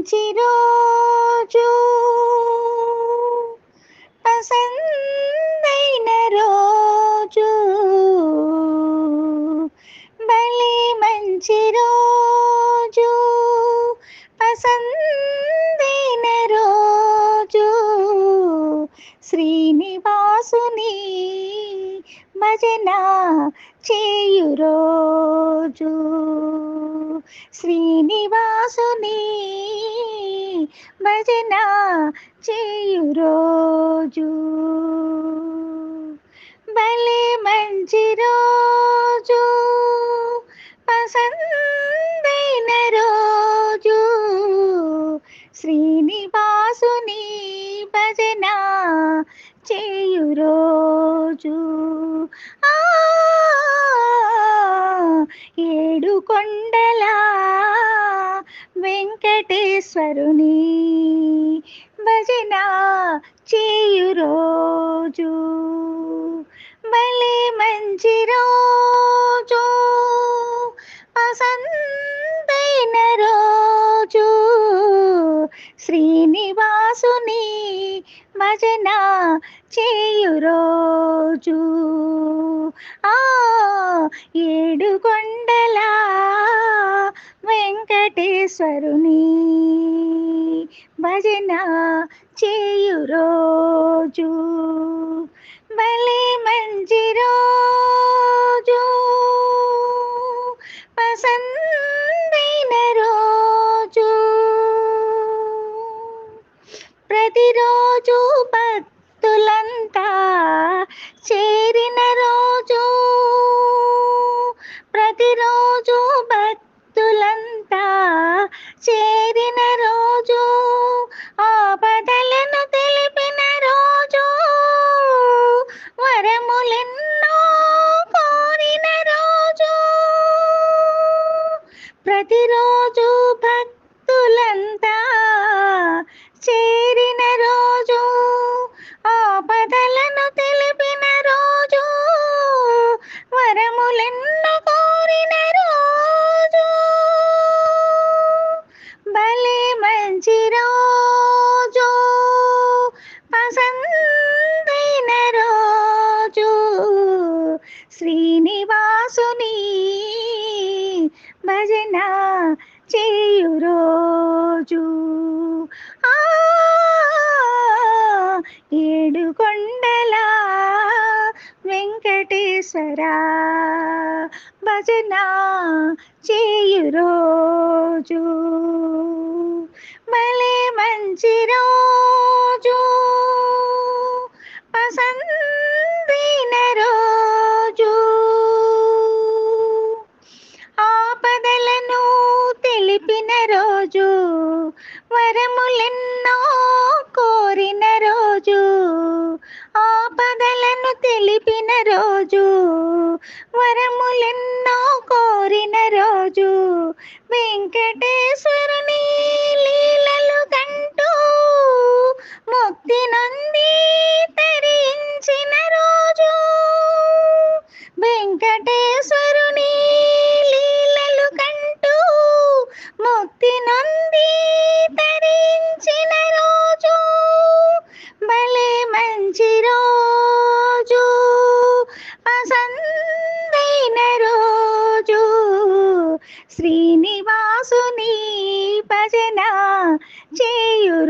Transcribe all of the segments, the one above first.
మంచి రోజు. పసందైన రోజు. బలి మంచి రోజు. పసందైన రోజు. శ్రీనివాసుని భజన చేయు రోజు శ్రీనివాసుని భజన చేయు రోజు. భలే మంచి రోజు పసందైన రోజు. శ్రీనివాసుని భజన చేయు రోజు ఆ ఏడు కొండలా వెంకటేశ్వరుని భజన చేయు రోజు. భలే మంచి రోజు పసందైన రోజు. శ్రీనివాసుని భజన చేయు రోజు. ఆ ఏడు వెంకటేశ్వరుని కోరిన భజన చేయు రోజు ఆ ఏడు కొండల వెంకటేశ్వర భజన చేయు రోజు మలే మంచి రోజు. ముక్తి నంది తరించిన రోజు. వెంకటేశ్వరుని లీలలు కంటూ ముక్తి నంది తరించిన రోజు. భలే మంచి రోజు. పసందైన రోజు. శ్రీనివాసుని భజన చేయు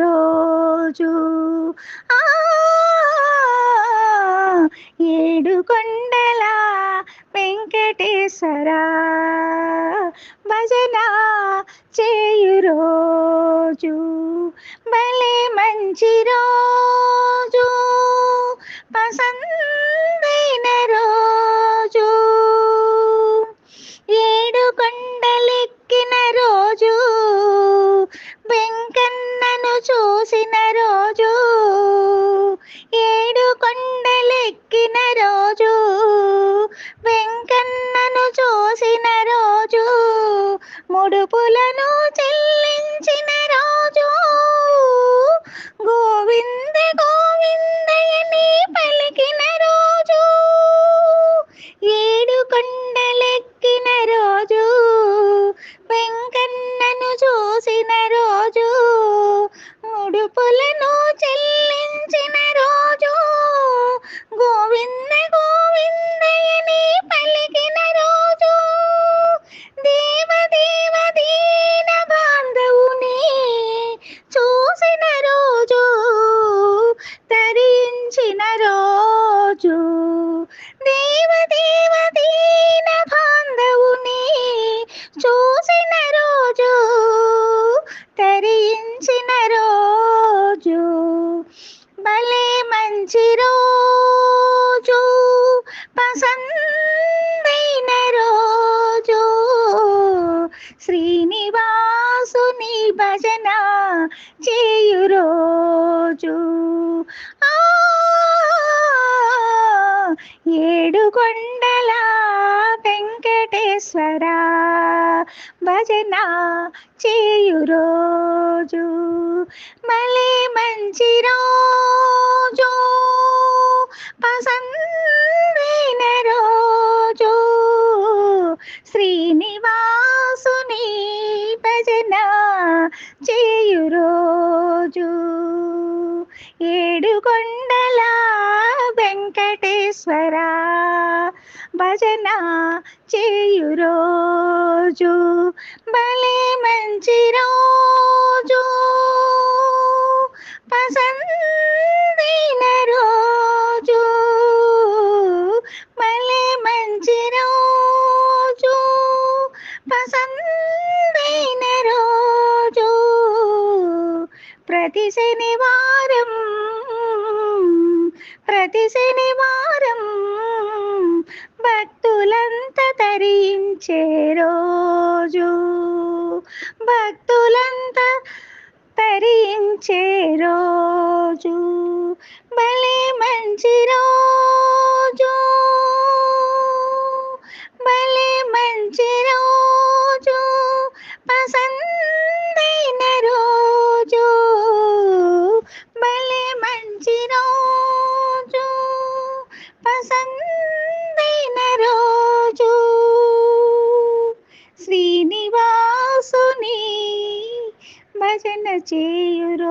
భలే మంచి భజన చేయు రోజు ఆ ఏడు కొండల వెంకటేశ్వర భజన చేయు రోజు మళ్ళీ మంచి రోజు పసందైన రోజు. శ్రీనివాసుని భజన చేయు రోజు ఏడుకొండల వెంకటేశ్వర భజన చేయు రోజు భలే మంచి రోజు. భక్తులంతా తరించే రోజు. భక్తులంతా తరించే రోజు. భలే మంచి రోజు. భలే మంచి రోజు. పసందైన రోజు. భలే మంచి రోజు. పసంద చేయురోజు.